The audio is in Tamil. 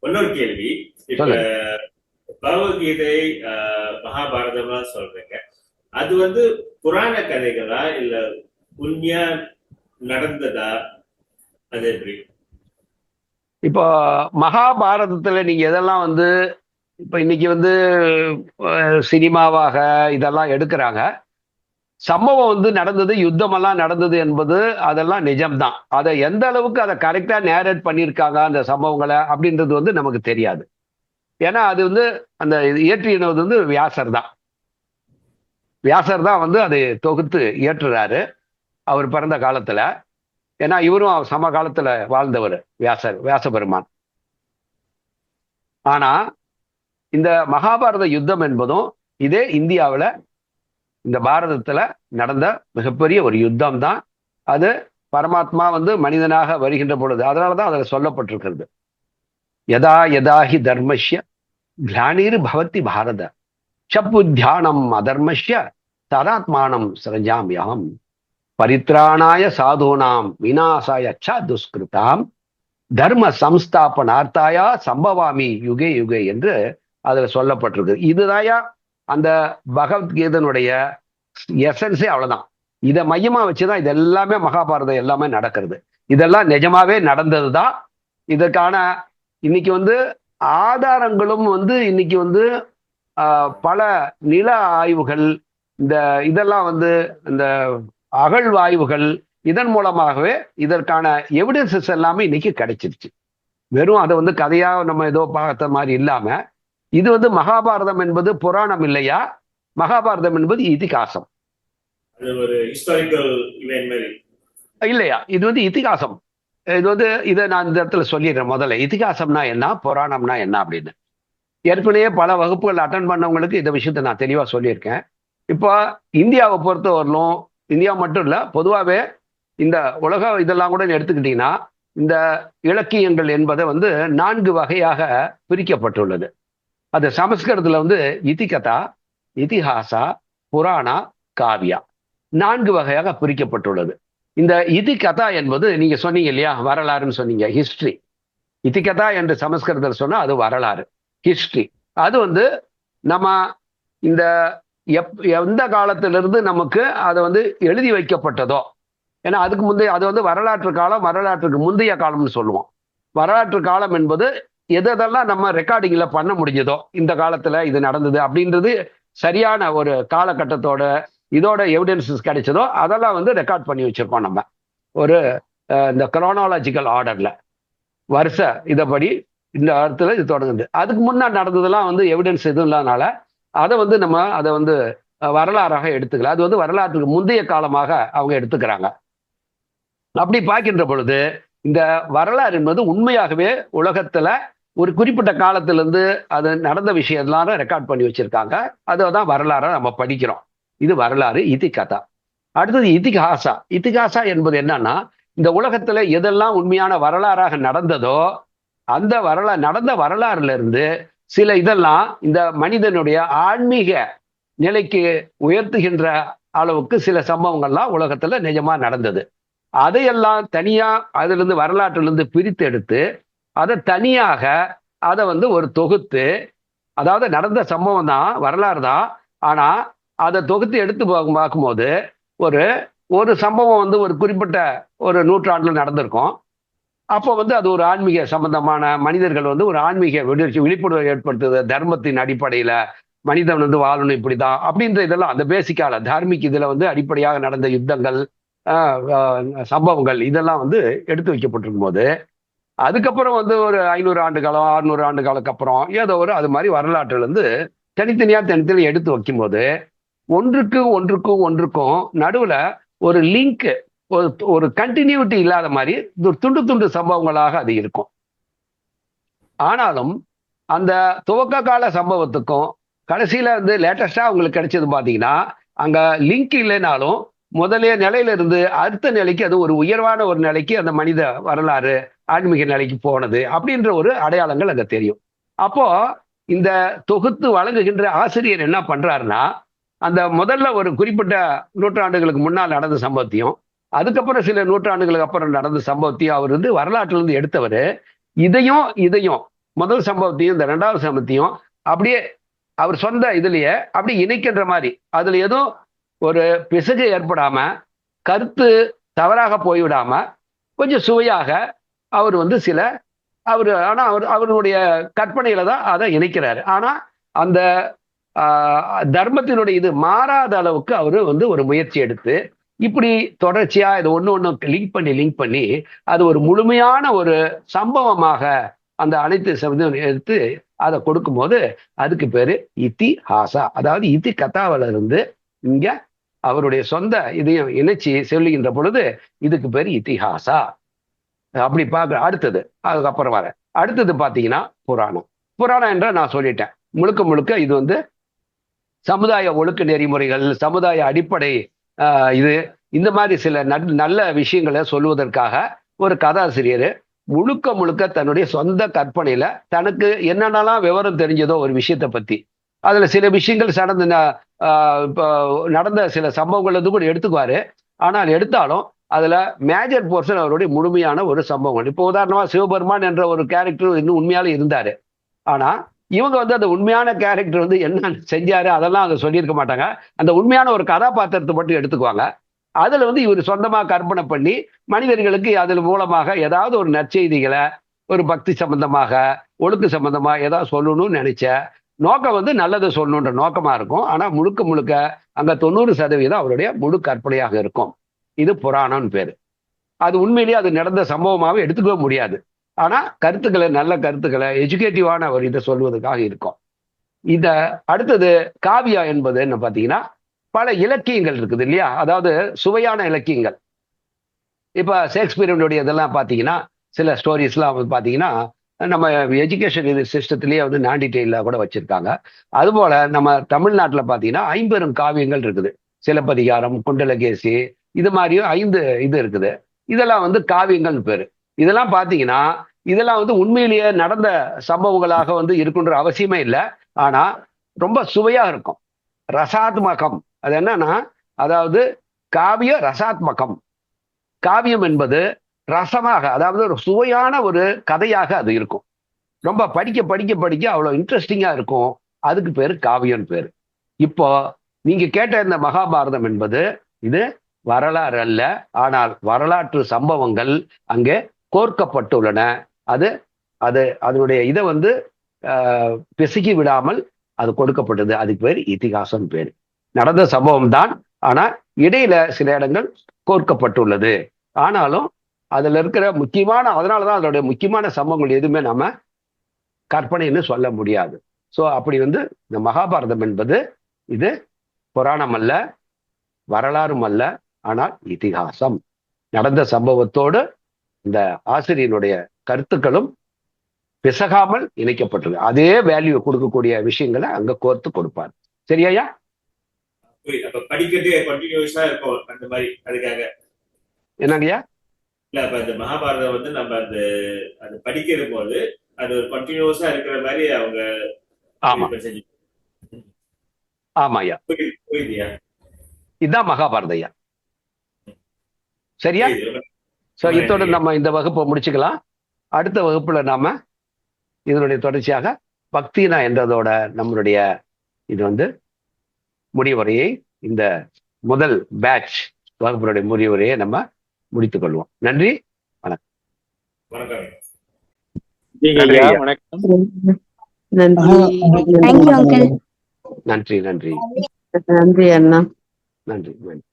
இன்னொரு கேள்வி. இப்ப. பகவத்கீதை மகாபாரதமா சொல்றீங்க. அது வந்து புராண கதைகளா இல்ல உண்மையா நடந்ததா? அது எப்படி? இப்போ மகாபாரதத்துல நீங்க எதெல்லாம் வந்து இப்ப இன்னைக்கு வந்து சினிமாவாக இதெல்லாம் எடுக்கிறாங்க. சம்பவம் வந்து நடந்தது யுத்தமெல்லாம் நடந்தது என்பது அதெல்லாம் நிஜம்தான். அதை எந்த அளவுக்கு அதை கரெக்டாக நேரேட் பண்ணியிருக்காங்க அந்த சம்பவங்களை அப்படின்றது வந்து நமக்கு தெரியாது. ஏன்னா அது வந்து அந்த இயற்றினது வந்து வியாசர் தான் வியாசர் தான் வந்து அதை தொகுத்து இயற்றுறாரு அவர் பிறந்த காலத்துல. ஏன்னா இவரும் சம காலத்தில் வாழ்ந்தவர் வியாசர் வியாச பெருமான் ஆனா இந்த மகாபாரத யுத்தம் என்பதும் இதே இந்தியாவில் இந்த பாரதத்துல நடந்த மிகப்பெரிய ஒரு யுத்தம் தான் அது பரமாத்மா வந்து மனிதனாக வருகின்ற பொழுது அதனாலதான் அதுல சொல்லப்பட்டிருக்கிறது. யதா யதாஹி தர்மஷ்ய கிளானீர் பவதி பாரத. சப்பு தியானம் அதர்மஷ்ய ததாத்மானம் சிரஞ்சாமியம் பரித்ராணாய சாதுனாம் விநாசாய ச துஷ்கிருதாம். தர்ம சம்ஸ்தாபனார்த்தாயா சம்பவாமி யுகே யுகே என்று அதுல சொல்லப்பட்டிருக்கு. இதுதாயா அந்த பகவத்கீதனுடைய எசன்ஸே அவ்வளவுதான். இதை மையமா வச்சுதான் இது எல்லாமே மகாபாரதம் எல்லாமே நடக்கிறது. இதெல்லாம் நிஜமாவே நடந்ததுதான். இதற்கான இன்னைக்கு வந்து ஆதாரங்களும் வந்து இன்னைக்கு வந்து ஆஹ், பல நில ஆய்வுகள் இந்த இதெல்லாம் வந்து இந்த அகழ்வாய்வுகள் இதன் மூலமாகவே இதற்கான எவிடன்சஸ் எல்லாமே இன்னைக்கு கிடைச்சிருச்சு. வெறும் அதை வந்து கதையா நம்ம ஏதோ பார்த்த மாதிரி இல்லாம இது வந்து மகாபாரதம் என்பது புராணம் இல்லையா? மகாபாரதம் என்பது இதிகாசம். இல்லையா? இது வந்து இதிகாசம். இது வந்து இதை நான் இந்த இடத்துல சொல்லிடுறேன் முதல்ல. இதிகாசம்னா என்ன? புராணம்னா என்ன அப்படின்னு. ஏற்கனவே பல வகுப்புகள் அட்டன் பண்ணவங்களுக்கு இந்த விஷயத்தை நான் தெளிவா சொல்லியிருக்கேன். இப்போ இந்தியாவை பொறுத்தவரையிலும் இந்தியா மட்டும் இல்ல பொதுவாகவே இந்த உலக இதெல்லாம் கூட எடுத்துக்கிட்டீங்கன்னா இந்த இலக்கியங்கள் என்பதை வந்து நான்கு வகையாக பிரிக்கப்பட்டுள்ளது. அது சமஸ்கிருதத்துல வந்து இதிகதா இதிஹாசா புராணா காவியா. நான்கு வகையாக பிரிக்கப்பட்டுள்ளது. இந்த இதிகதா என்பது நீங்க சொன்னீங்க இல்லையா? வரலாறுன்னு சொன்னீங்க. ஹிஸ்டரி இதிகதா என்று சமஸ்கிருதத்தில் சொன்னா அது வரலாறு. ஹிஸ்டரி அது வந்து நம்ம இந்த எப் எந்த காலத்திலிருந்து நமக்கு அதை வந்து எழுதி வைக்கப்பட்டதோ ஏன்னா அதுக்கு முந்தைய அது வந்து வரலாற்று காலம் வரலாற்றுக்கு முந்தைய காலம்னு சொல்லுவோம். வரலாற்று காலம் என்பது எதெல்லாம் நம்ம ரெக்கார்டிங்ல பண்ண முடிஞ்சதோ இந்த காலத்துல இது நடந்தது அப்படின்றது சரியான ஒரு காலகட்டத்தோட இதோட எவிடன்சஸ் கிடைச்சதோ அதெல்லாம் வந்து ரெக்கார்ட் பண்ணி வச்சிருக்கோம் நம்ம. ஒரு இந்த குரோனாலஜிக்கல் ஆர்டர்ல வருஷ இதப்படி இந்த இடத்துல இது தொடங்குது. அதுக்கு முன்னாடி நடந்ததெல்லாம் வந்து எவிடன்ஸ் எதுவும் இல்லாதனால அதை வந்து நம்ம அதை வந்து வரலாறாக எடுத்துக்கலாம் அது வந்து வரலாற்றுக்கு முந்தைய காலமாக அவங்க எடுத்துக்கிறாங்க. அப்படி பார்க்கின்ற பொழுது இந்த வரலாறு என்பது உண்மையாகவே உலகத்துல ஒரு குறிப்பிட்ட காலத்திலேருந்து அது நடந்த விஷயம்லாம் ரெக்கார்ட் பண்ணி வச்சுருக்காங்க. அதை தான் வரலாறை நம்ம படிக்கிறோம். இது வரலாறு இதிகதா அடுத்தது இதிகாசா. இதிகாசா என்பது என்னன்னா இந்த உலகத்துல எதெல்லாம் உண்மையான வரலாறாக நடந்ததோ அந்த வரலா நடந்த வரலாறுல இருந்து சில இதெல்லாம் இந்த மனிதனுடைய ஆன்மீக நிலைக்கு உயர்த்துகின்ற அளவுக்கு சில சம்பவங்கள்லாம் உலகத்துல நிஜமா நடந்தது. அதையெல்லாம் தனியா அதிலிருந்து வரலாற்றிலிருந்து பிரித்தெடுத்து பிரித்து எடுத்து அதை தனியாக அதை வந்து ஒரு தொகுத்து அதாவது நடந்த சம்பவம் தான் வரலாறு தான். ஆனால் அதை தொகுத்து எடுத்து பார்க்கும் பார்க்கும்போது ஒரு ஒரு சம்பவம் வந்து ஒரு குறிப்பிட்ட ஒரு நூற்றாண்டில் நடந்திருக்கும். அப்போ வந்து அது ஒரு ஆன்மீக சம்பந்தமான மனிதர்கள் வந்து ஒரு ஆன்மீக விழிப்புணர்ச்சி விழிப்புணர்வு ஏற்படுத்துது. தர்மத்தின் அடிப்படையில் மனிதன் வந்து வாழணும் இப்படி தான் அப்படின்ற இதெல்லாம் அந்த பேசிக்கால தார்மிக் இதில் வந்து அடிப்படையாக நடந்த யுத்தங்கள் சம்பவங்கள் இதெல்லாம் வந்து எடுத்து வைக்கப்பட்டிருக்கும் போது அதுக்கப்புறம் வந்து ஒரு ஐநூறு ஆண்டு காலம் அறுநூறு ஆண்டு காலத்துக்கு அப்புறம் ஏதோ ஒரு அது மாதிரி வரலாற்றுலேருந்து தனித்தனியாக தனித்தனியாக எடுத்து வைக்கும்போது ஒன்றுக்கு ஒன்றுக்கும் ஒன்றுக்கும் நடுவில் ஒரு லிங்க் ஒரு ஒரு கண்டினியூட்டி இல்லாத மாதிரி துண்டு துண்டு சம்பவங்களாக அது இருக்கும். ஆனாலும் அந்த துவக்க கால சம்பவத்துக்கும் கடைசியில் வந்து லேட்டஸ்டாக அவங்களுக்கு கிடைச்சது பார்த்தீங்கன்னா அங்கே லிங்க் இல்லைனாலும் முதலே நிலையிலிருந்து அடுத்த நிலைக்கு அது ஒரு உயர்வான ஒரு நிலைக்கு அந்த மனித வரலாறு ஆன்மீக நிலைக்கு போனது அப்படின்ற ஒரு அடையாளங்கள் அங்கே தெரியும். அப்போ இந்த தொகுத்து வழங்குகின்ற ஆசிரியர் என்ன பண்றாருன்னா அந்த முதல்ல ஒரு குறிப்பிட்ட நூற்றாண்டுகளுக்கு முன்னால் நடந்த சம்பவத்தையும் அதுக்கப்புறம் சில நூற்றாண்டுகளுக்கு அப்புறம் நடந்த சம்பவத்தையும் அவர் வந்து வரலாற்றிலிருந்து எடுத்தவர். இதையும் இதையும் முதல் சம்பவத்தையும் இந்த ரெண்டாவது சம்பவத்தையும் அப்படியே அவர் சொந்த இதுலயே அப்படி இணைக்கின்ற மாதிரி. அதுல எதுவும் ஒரு பிசகு ஏற்படாம கருத்து தவறாக போய்விடாம கொஞ்சம் சுவையாக அவர் வந்து சில அவர் ஆனா அவர் அவருடைய கற்பனையில தான் அதை இணைக்கிறாரு. ஆனா அந்த ஆஹ், தர்மத்தினுடைய இது மாறாத அளவுக்கு அவர் வந்து ஒரு முயற்சி எடுத்து இப்படி தொடர்ச்சியா இது ஒண்ணு ஒண்ணு லிங்க் பண்ணி லிங்க் பண்ணி அது ஒரு முழுமையான ஒரு சம்பவமாக அந்த அனைத்து சப்தம் எடுத்து அதை கொடுக்கும்போது அதுக்கு பேரு இத்தி ஹாசா அதாவது இத்தி கதாவில இருந்து இங்க அவருடைய சொந்த இதையும் இணைச்சி சொல்லுகின்ற பொழுது இதுக்கு பேரு இத்திஹாசா. அப்படி பார்க்க அடுத்தது அதுக்கப்புறம் வர. அடுத்தது பார்த்தீங்கன்னா புராணம். புராணம் என்ற நான் சொல்லிட்டேன். முழுக்க முழுக்க இது வந்து சமுதாய ஒழுக்க நெறிமுறைகள் சமுதாய அடிப்படை இது இந்த மாதிரி சில நல்ல விஷயங்களை சொல்லுவதற்காக ஒரு கதாசிரியர் முழுக்க முழுக்க தன்னுடைய சொந்த கற்பனையில தனக்கு என்னென்னலாம் விவரம் தெரிஞ்சதோ ஒரு விஷயத்தை பத்தி அதுல சில விஷயங்கள் நடந்த ஆஹ், இப்போ நடந்த சில சம்பவங்கள் வந்து கூட எடுத்துக்குவாரு. ஆனால் எடுத்தாலும் அதுல மேஜர் போர்ஷன் அவருடைய முழுமையான ஒரு சம்பவங்கள். இப்போ உதாரணமா சிவபெருமான் என்ற ஒரு கேரக்டர் இன்னும் உண்மையாலே இருந்தாரு. ஆனா இவங்க வந்து அந்த உண்மையான கேரக்டர் வந்து என்ன செஞ்சாரு அதெல்லாம் அங்கே சொல்லியிருக்க மாட்டாங்க. அந்த உண்மையான ஒரு கதாபாத்திரத்தை மட்டும் எடுத்துக்குவாங்க. அதுல வந்து இவர் சொந்தமா கற்பனை பண்ணி மனிதர்களுக்கு அதில் மூலமாக ஏதாவது ஒரு நற்செய்திகளை ஒரு பக்தி சம்பந்தமாக ஒழுக்கு சம்பந்தமா ஏதாவது சொல்லணும்னு நினைச்ச நோக்கம் வந்து நல்லதை சொல்லணுன்ற நோக்கமா இருக்கும். ஆனா முழுக்க முழுக்க அங்க தொண்ணூறு சதவீதம் அவருடைய முழு கற்பனையாக இருக்கும். இது புராணம்னு பேர். அது உண்மையிலேயே அது நடந்த சம்பவமாகவே எடுத்துக்கவே முடியாது. ஆனால் கருத்துக்களை நல்ல கருத்துக்களை எஜுகேட்டிவான ஒரு இதை சொல்வதற்காக இருக்கும். இத அடுத்தது காவியா என்பது என்ன பார்த்தீங்கன்னா பல இலக்கியங்கள் இருக்குது இல்லையா? அதாவது சுவையான இலக்கியங்கள். இப்போ ஷேக்ஸ்பியருடைய இதெல்லாம் பார்த்தீங்கன்னா சில ஸ்டோரிஸ்லாம் வந்து பார்த்தீங்கன்னா நம்ம எஜுகேஷன் இது சிஸ்டத்திலேயே வந்து நாண்டி கூட வச்சிருக்காங்க. அதுபோல நம்ம தமிழ்நாட்டில் பார்த்தீங்கன்னா ஐம்பெரும் காவியங்கள் இருக்குது. சிலப்பதிகாரம் குண்டலகேசி இது மாதிரியும் ஐந்து இது இருக்குது. இதெல்லாம் வந்து காவியங்கள் பேரு. இதெல்லாம் பார்த்தீங்கன்னா இதெல்லாம் வந்து உண்மையிலேயே நடந்த சம்பவங்களாக வந்து இருக்குன்ற அவசியமே இல்லை. ஆனா ரொம்ப சுவையா இருக்கும். ரசாத்மகம். அது என்னன்னா அதாவது காவிய ரசாத்மகம். காவியம் என்பது ரசமாக அதாவது ஒரு சுவையான ஒரு கதையாக அது இருக்கும். ரொம்ப படிக்க படிக்க படிக்க அவ்வளோ இன்ட்ரெஸ்டிங்காக இருக்கும். அதுக்கு பேர் காவியம் பேர். இப்போ நீங்க கேட்ட இந்த மகாபாரதம் என்பது இது வரலாறு அல்ல ஆனால் வரலாற்று சம்பவங்கள் அங்கே கோர்க்கப்பட்டுள்ளன. அது அது அதனுடைய இதை வந்து ஆஹ், பிசுக்கி விடாமல் அது கொடுக்கப்பட்டது. அதுக்கு பேர் இதிகாசம் பேர். நடந்த சம்பவம் தான். ஆனா இடையில சில இடங்கள் கோர்க்கப்பட்டுள்ளது. ஆனாலும் அதுல இருக்கிற முக்கியமான அதனாலதான் அதனுடைய முக்கியமான சம்பவங்கள் எதுவுமே நாம கற்பனைன்னு சொல்ல முடியாது. ஸோ அப்படி வந்து இந்த மகாபாரதம் என்பது இது புராணம் அல்ல வரலாறும் அல்ல ஆனால் இதிகாசம். நடந்த சம்பவத்தோடு இந்த ஆசிரியனுடைய கருத்துக்களும் பிசகாமல் இணைக்கப்பட்டிருக்கு. அதே வேல்யூ கொடுக்கக்கூடிய விஷயங்களை அங்க கோர்த்து கொடுப்பார். சரியாயா என்னங்கய்யா? இல்ல அப்ப இந்த மகாபாரதம் வந்து நம்ம அந்த அது படிக்கிற போது அது ஒரு கண்டினியூஸா இருக்கிற மாதிரி அவங்க ஆமா. இப்ப புரியுது புரியுதுயா இதுதான் மகாபாரத ஐயா. சரியா. சோ இத்தோட நம்ம இந்த வகுப்பை முடிச்சுக்கலாம். அடுத்த வகுப்புல நாம இதனுடைய தொடர்ச்சியாக பக்தினா என்றதோட நம்மளுடைய இது வந்து முடிவுரையை இந்த முதல் பேட்ச் வகுப்பினுடைய முடிவுரையை நம்ம முடித்துக் கொள்வோம். நன்றி வணக்கம். நன்றி. வணக்கம். நன்றி நன்றி. நன்றி அண்ணா. நன்றி நன்றி.